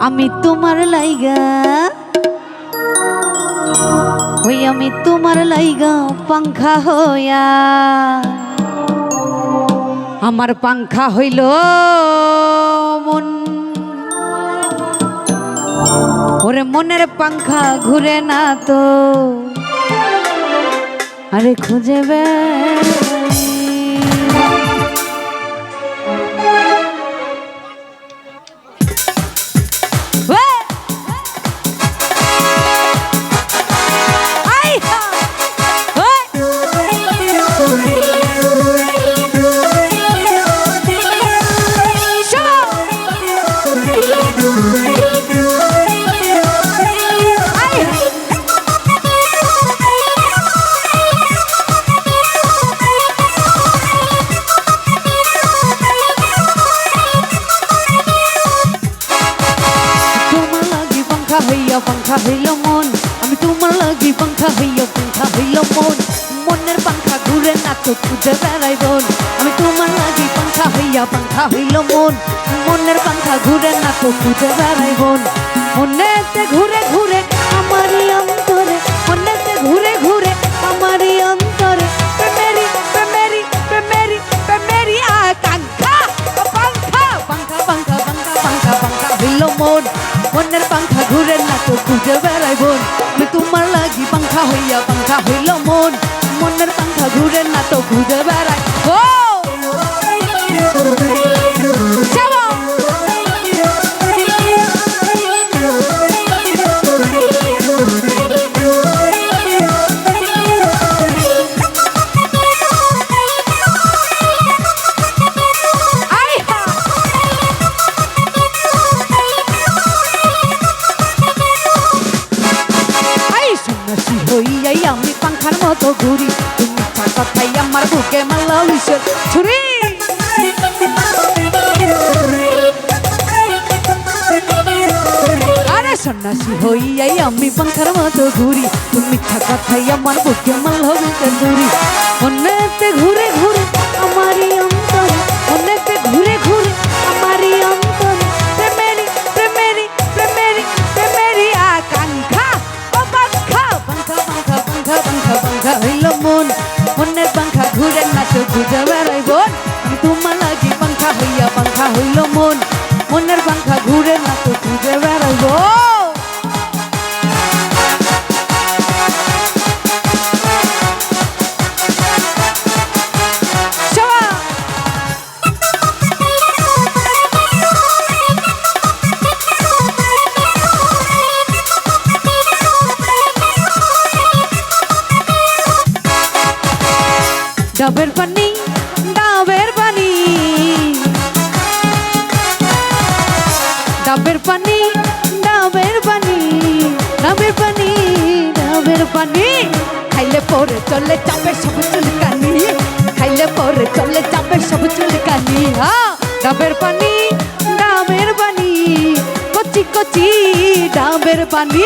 আমি তোমার লাইগা। ওই আমি তোমার লাইগা, পাংখা হইয়া। আমার পাংখা হইল মন। ওরে মনের পাংখা ঘুরে না তো। আরে খুঁজে বেড়াই। পাংখা হইয়া পাংখা হইল মন। আমি তোমার লাগি পাংখা হইয়া পাংখা হইল মন। মনের পাংখা ঘুরে না তো খুঁজে বেড়াই বল আমি তোমার লাগি পাংখা হইয়া পাংখা হইল মন। মনের পাংখা ঘুরে না তো খুঁজে বেড়াই বল মনেতে ঘুরে ঘুরে, আমারই অন্তরে। মনেতে ঘুরে ঘুরে তো খুঁজে বেড়াই বোন। আমি তোমার লাগি পাংখা হইয়া পাংখা হইল মন। মনের পাংখা ঘুরে না তো খুঁজে বেড়াই। হইয়াই আমি পাংখার মতো ঘুরি। তুমি কথাই আমার বুকে মারলা উইশের ছুরি! আরে সন্ন্যাসী হইয়াই আমি পাংখার মতো ঘুরি। তুমি কথাই আমার বুকে মারলা উইশের ছুরি। অন্যতে ঘুরে ঘুরে আমারই অন্তরে পানি ডাবের পানি ডাবের পানি ডাবের পানি ডাবের পানি ডাবের পানি খাইলে পরে চলে চাপে সব চুলকানি। খাইলে পরে চলে চাপে সব চুলকানি। হ্যাঁ ডাবের পানি ডাবের পানি কচি কচি ডাবের পানি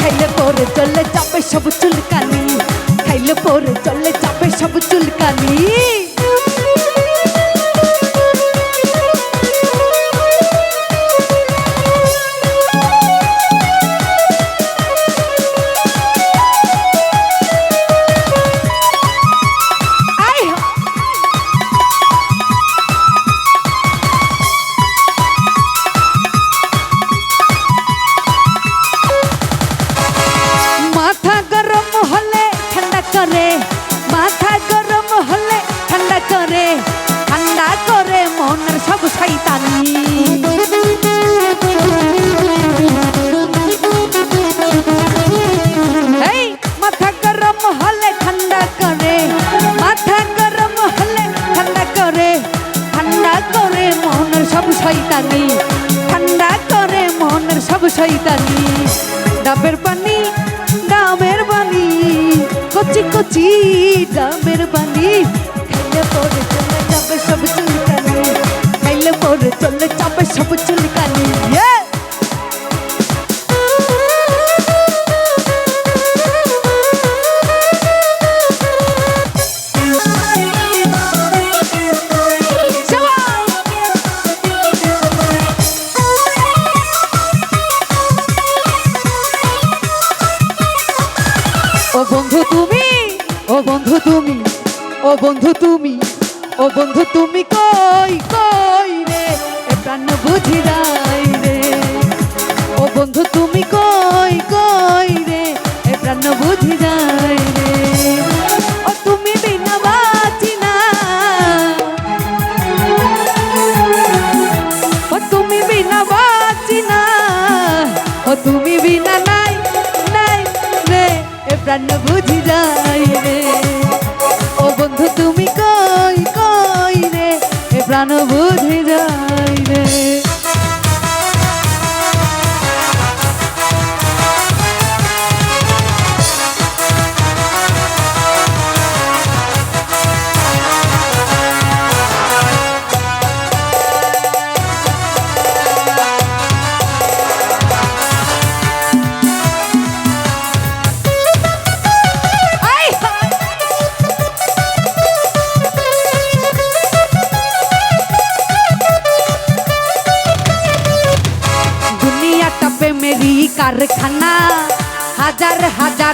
খাইলে পরে চলে চাপে সব চুলকানি। খাইলে পরে চলে চাপে সব চুলকানি শয়তানি, ঠান্ডা করে মনের সব শয়তানি। ডাবের পানি ডাবের পানি, কচি কচি ডাবের পানি খাইলে পরে চলে যাবে সব চুলকানি তোরে চলে যাবে সব চুলকানি। ও বন্ধু তুমি, ও বন্ধু তুমি, ও বন্ধু তুমি, ও বন্ধু তুমি কো বন্ধু, তুমি কই কই রে? এ প্রাণ বুঝি যাই রে। ও, তুমি বিনা বাঁচি না। ও, তুমি বিনা বাঁচি না। ও, তুমি বিনা নাই নাই রে। এ প্রাণ বুঝি যাই রে। ও, বন্ধু, তুমি কই কই রে? এ প্রাণ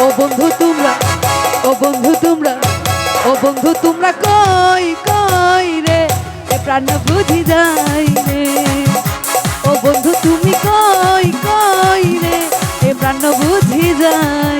ও বন্ধু তোমরা, ও বন্ধু তোমরা, ও বন্ধু তোমরা কই কই রে? এ প্রাণ বুঝি যাই রে। ও বন্ধু তুমি কই কই রে? এ প্রাণ বুঝি যাই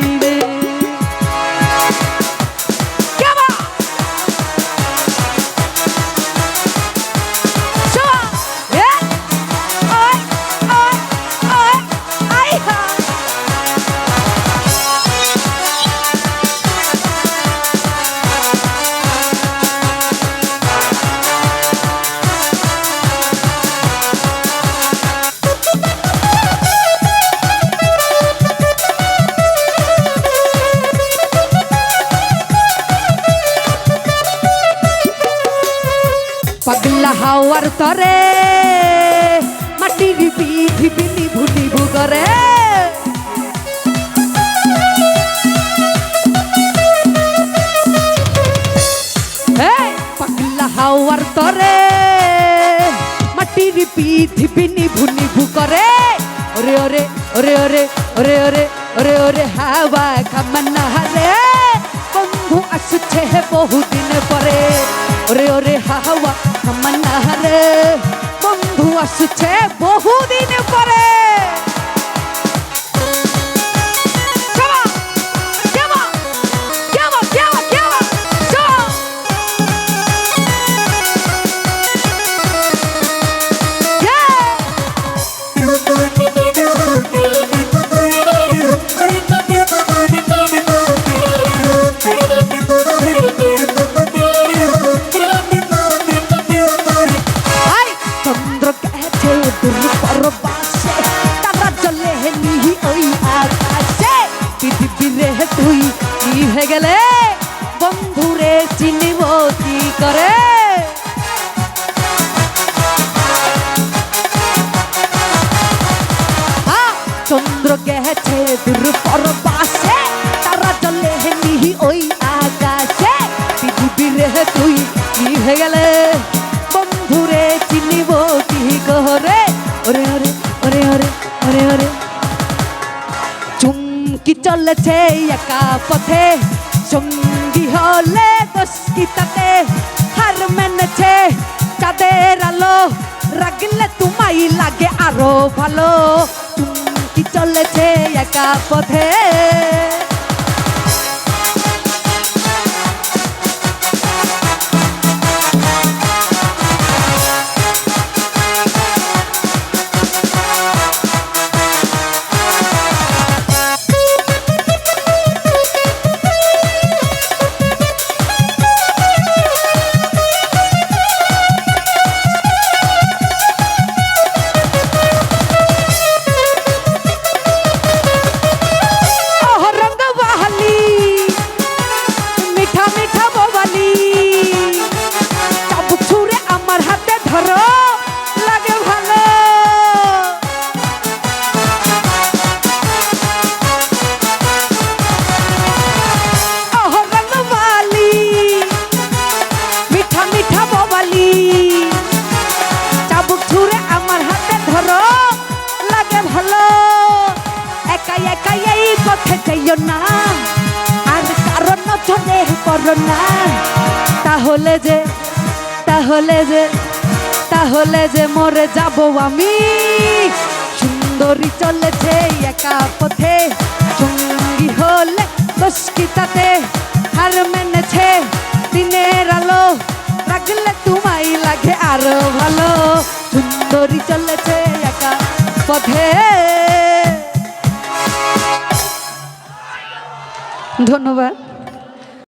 হাওয়ার তরে মাটির পৃথিবী নিভু নিভু করে। পাগলা হাওয়ার তরে মাটির পৃথিবী নিভু নিভু করে। ওরে ওরে ওরে ওরে ওরে ওরে ওরে ওরে, হাওয়া কামনা হারে। বন্ধু আসছে বহুদিন পরে। ওরে ওরে, হাওয়া আহারে বন্ধু আসছে বহু চন্দ্র গেছে, দূর পরবাসে তারা চলে নিহি ওই আকাশে। পৃথিবীরে তুই কি হয়ে গেলে? বন্ধুরে চিনিব কি করে ওরে ওরে ওরে ওরে ওরে ওরে। চুমকি চলেছে একা পথে। সঙ্গী হলে দোষকি তাতে? হার মেনেছে চাঁদের আলো। রাগলে তোমায় লাগে আরও ভালো। চলেছে একা পথে। না আর কারণ নজরে পড়ো না তাহলে যে তাহলে যে তাহলে যে মরে যাব আমি। সুন্দরী চলেছে একা পথে, সঙ্গী হলে দশকিতাতে হার মেনেছে দিনের আলো লাগলে তোমায় লাগে আরও ভালো। সুন্দরী চলেছে একা পথে। ধন্যবাদ।